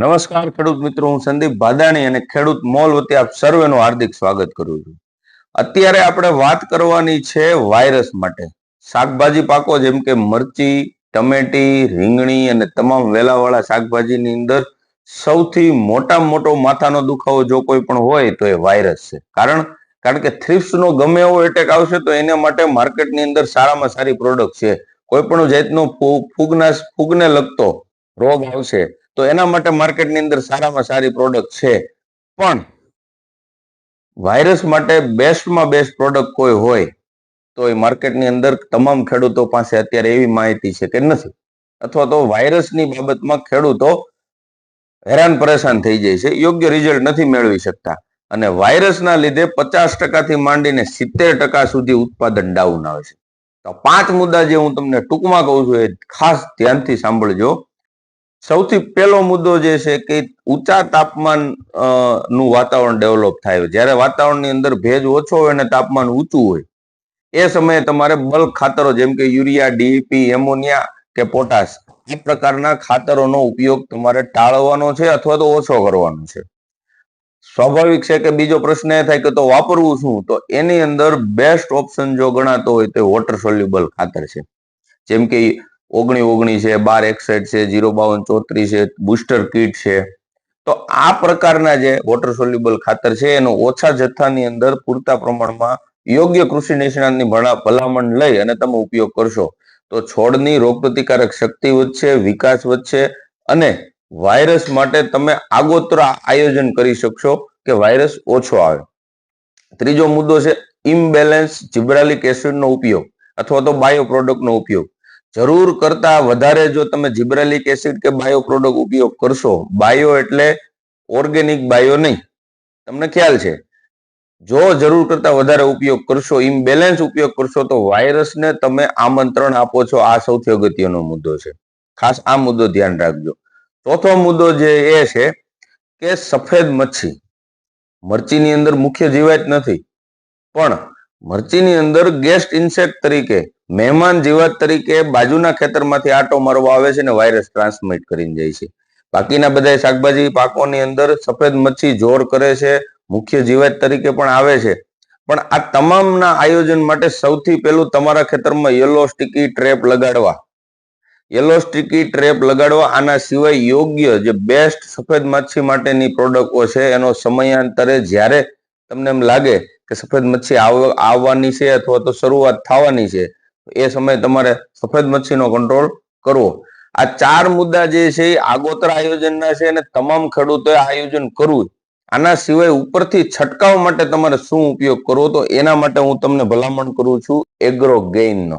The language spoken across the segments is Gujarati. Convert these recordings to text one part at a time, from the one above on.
નમસ્કાર, ખેડૂત મિત્રો. હું સંદીપ ભાદાણી અને ખેડૂત મોલ વતી આપ સર્વેનું હાર્દિક સ્વાગત કરું છું. અત્યારે આપણે વાત કરવાની છે વાયરસ માટે. શાકભાજી પાકો, જેમ કે મરચી, ટમેટી, રીંગણી અને તમામ વેલાવાળા શાકભાજીની અંદર સૌથી મોટા મોટો માથાનો દુખાવો જો કોઈ પણ હોય તો એ વાયરસ છે. કારણ કારણ કે થ્રિપ્સનો ગમે એવો એટેક આવશે તો એના માટે માર્કેટની અંદર સારામાં સારી પ્રોડક્ટ છે. કોઈ પણ જાતનો ફૂગના, ફૂગને લગતો રોગ આવશે. તો એના માટે માર્કેટની અંદર સારામાં સારી પ્રોડક્ટ છે. પણ વાયરસ માટે બેસ્ટમાં બેસ્ટ પ્રોડક્ટ કોઈ હોય, તો એ માર્કેટની અંદર તમામ ખેડૂતો પાસે અત્યારે એવી માહિતી છે કે નથી. અથવા તો વાયરસની બાબતમાં ખેડૂતો હેરાન પરેશાન થઈ જાય છે, યોગ્ય રિઝલ્ટ નથી મેળવી શકતા. અને વાયરસના લીધે પચાસ ટકાથી માંડીને સિત્તેર ટકા સુધી ઉત્પાદન ડાઉન આવે છે. તો પાંચ મુદ્દા જે હું તમને ટૂંકમાં કહું છું એ ખાસ ધ્યાનથી સાંભળજો. સૌથી પહેલો મુદ્દો જે છે કે ઊંચા તાપમાનનું વાતાવરણ ડેવલપ થાય. જ્યારે વાતાવરણની અંદર ભેજ ઓછો હોય અને તાપમાન ઊંચું હોય, એ સમયે તમારે બલ્ક ખાતરો જેમ કે યુરિયા ડીપી એમોનિયા કે પોટાશ આ પ્રકારના ખાતરોનો ઉપયોગ તમારે ટાળવાનો છે અથવા તો ઓછો કરવાનો છે. સ્વાભાવિક છે કે બીજો પ્રશ્ન એ થાય કે તો વાપરવું શું? તો એની અંદર બેસ્ટ ઓપ્શન જો ગણાતો હોય તો વોટર સોલ્યુબલ ખાતર છે. જેમ કે ઓગણી ઓગણી છે, બાર એકસઠ છે જીરો બાવન ચોત્રીસ છે, બુસ્ટર કીટ છે. તો આ પ્રકારના જે વોટર સોલ્યુબલ ખાતર છે, એનો ઓછા જથ્થાની અંદર પૂરતા પ્રમાણમાં યોગ્ય કૃષિ નિષ્ણાતની ભલામણ લઈ અને તમે ઉપયોગ કરશો. તો છોડની રોગપ્રતિકારક શક્તિ વધશે, વિકાસ વધશે અને વાયરસ માટે તમે આગોતરા આયોજન કરી શકશો કે વાયરસ ઓછો આવે. ત્રીજો મુદ્દો છે ઇમ્બેલેન્સ જિબ્રાલિક એસિડનો ઉપયોગ અથવા તો બાયો પ્રોડક્ટનો ઉપયોગ. જરૂર કરતા વધારે જો તમે જીબ્રેલિક એસિડ કે બાયો પ્રોડક્ટ ઉપયોગ કરશો, બાયો એટલે ઓર્ગેનિક બાયો નહીં. તમને ખ્યાલ છે. જો જરૂર કરતા વધારે ઉપયોગ કરશો, ઇમ્બેલેન્સ ઉપયોગ કરશો, તો વાયરસને તમે આમંત્રણ આપો છો. આ સૌથી અગત્યનો મુદ્દો છે. ખાસ આ મુદ્દો ધ્યાન રાખજો. ચોથો મુદ્દો જે એ છે કે સફેદ મચ્છી. મરચીની અંદર મુખ્ય જીવાત નથી. પણ મરચીની અંદર ગેસ્ટ ઇન્સેક્ટ તરીકે, મહેમાન જીવાત તરીકે બાજુના ખેતરમાંથી આટો મારવા આવે છે ને વાયરસ ટ્રાન્સમિટ કરીને જાય છે. બાકીના બધા શાકભાજી પાકોની અંદર સફેદ મચ્છી જોર કરે છે, મુખ્ય જીવાત તરીકે પણ આવે છે. પણ આ તમામના આયોજન માટે સૌથી પહેલું તમારા ખેતરમાં યલો સ્ટીકી ટ્રેપ લગાડવા. યલો સ્ટીકી ટ્રેપ લગાડવા, આના સિવાય યોગ્ય જે બેસ્ટ સફેદ માછી માટેની પ્રોડક્ટો છે, એનો સમયાંતરે જ્યારે તમને એમ લાગે કે સફેદ મચ્છી આવ- આવવાની છે અથવા તો શરૂઆત થવાની છે, એ સમયે તમારે સફેદ મચ્છીનો કંટ્રોલ કરવો. આ ચાર મુદ્દા જે છે એ આગોતરા આયોજનના છે અને તમામ ખેડૂતોએ આયોજન કરવું. આના સિવાય ઉપરથી છંટકાવ માટે તમારે શું ઉપયોગ કરવો તો એના માટે હું તમને ભલામણ કરું છું એગ્રો ગેઇનનો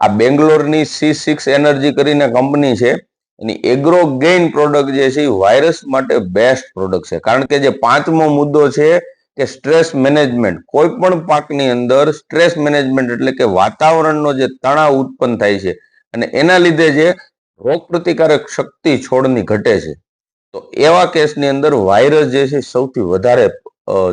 આ બેંગ્લોરની સી સિક્સ એનર્જી કરીને કંપની છે, એની એગ્રો ગેઇન પ્રોડક્ટ જે છે એ વાયરસ માટે બેસ્ટ પ્રોડક્ટ છે. કારણ કે જે પાંચમો મુદ્દો છે કે સ્ટ્રેસ મેનેજમેન્ટ, કોઈ પણ પાકની અંદર સ્ટ્રેસ મેનેજમેન્ટ એટલે કે વાતાવરણનો જે તણાવ ઉત્પન્ન થાય છે અને એના લીધે જે રોગ પ્રતિકારક શક્તિ છોડની ઘટે છે. તો એવા કેસની અંદર વાયરસ જે છે સૌથી વધારે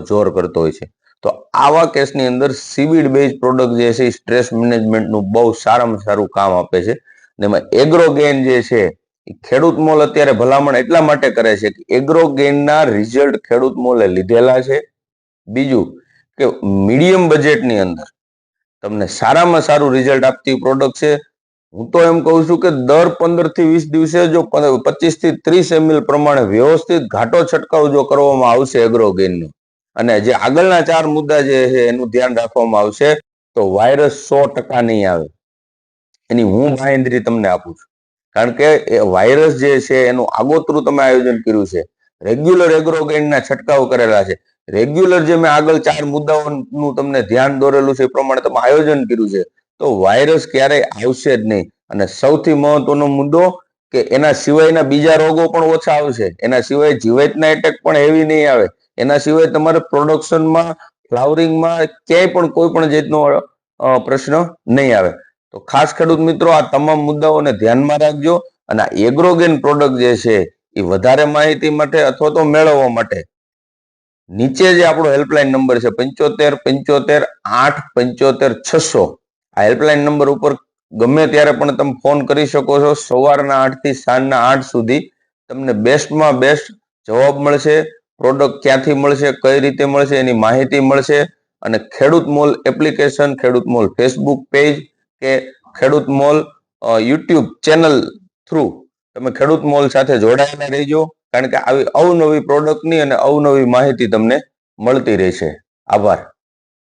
જોર કરતો હોય છે. તો આવા કેસની અંદર સીવીડ બેઝ પ્રોડક્ટ જે છે સ્ટ્રેસ મેનેજમેન્ટનું બહુ સારામાં સારું કામ આપે છે. અને એમાં એગ્રોગેન જે છે એ ખેડૂત મોલ અત્યારે ભલામણ એટલા માટે કરે છે કે એગ્રોગેનના રિઝલ્ટ ખેડૂત મોલે લીધેલા છે. બીજું કે મીડિયમ બજેટની અંદર તમને સારામાં સારું રિઝલ્ટ આપતી પ્રોડક્ટ છે. હું તો એમ કહું છું કે દર પંદરથી વીસ દિવસે જો પચીસથી ત્રીસ એમએલ પ્રમાણે વ્યવસ્થિત ઘાટો છંટકાવ જો કરવામાં આવશે એગ્રોગેનનો અને જે આગળના ચાર મુદ્દા જે છે એનું ધ્યાન રાખવામાં આવશે તો વાયરસ સો ટકા નહીં આવે. એની હું બાંહેધરી તમને આપું છું. કારણ કે એ વાયરસ જે છે એનું આગોતરું તમે આયોજન કર્યું છે. રેગ્યુલર એગ્રોગેનના છંટકાવ કરેલા છે. રેગ્યુલર જે મેં આગળ ચાર મુદ્દાઓનું તમને ધ્યાન દોરેલું છે, એ પ્રમાણે તમે આયોજન કર્યું છે, તો વાયરસ ક્યારેય આવશે જ નહીં. અને સૌથી મહત્વનો મુદ્દો કે એના સિવાયના બીજા રોગો પણ ઓછા આવશે. એના સિવાય જીવાતના એટેક પણ એવી નહીં આવે. એના સિવાય તમારે પ્રોડક્શનમાં ફ્લાવરિંગમાં ક્યાંય પણ કોઈ પણ જાતનો પ્રશ્ન નહીં આવે. તો ખાસ ખેડૂત મિત્રો, આ તમામ મુદ્દાઓને ધ્યાનમાં રાખજો. અને એગ્રોગેન પ્રોડક્ટ જે છે, એ વધારે માહિતી માટે અથવા તો મેળવવા માટે નીચે જે આપણો હેલ્પલાઇન નંબર છે, પંચોતેર પંચોતેર, આઠ, પંચોતેર, છસો. આ હેલ્પલાઇન નંબર ઉપર ગમે ત્યારે પણ તમે ફોન કરી શકો છો, સવારના આઠથી સાંજના આઠ સુધી તમને બેસ્ટમાં બેસ્ટ જવાબ મળશે પ્રોડક્ટ ક્યાંથી મળશે, કઈ રીતે મળશે, એની માહિતી મળશે, અને Khedut mall application Khedut mall Facebook page કે ખેડૂત મોલ યુટ્યુબ ચેનલ થ્રુ તમે ખેડૂત મોલ સાથે જોડાયેલા રહેજો. કારણ કે આવી અવનવી પ્રોડક્ટની અને અવનવી માહિતી તમને મળતી રહેશે. આભાર.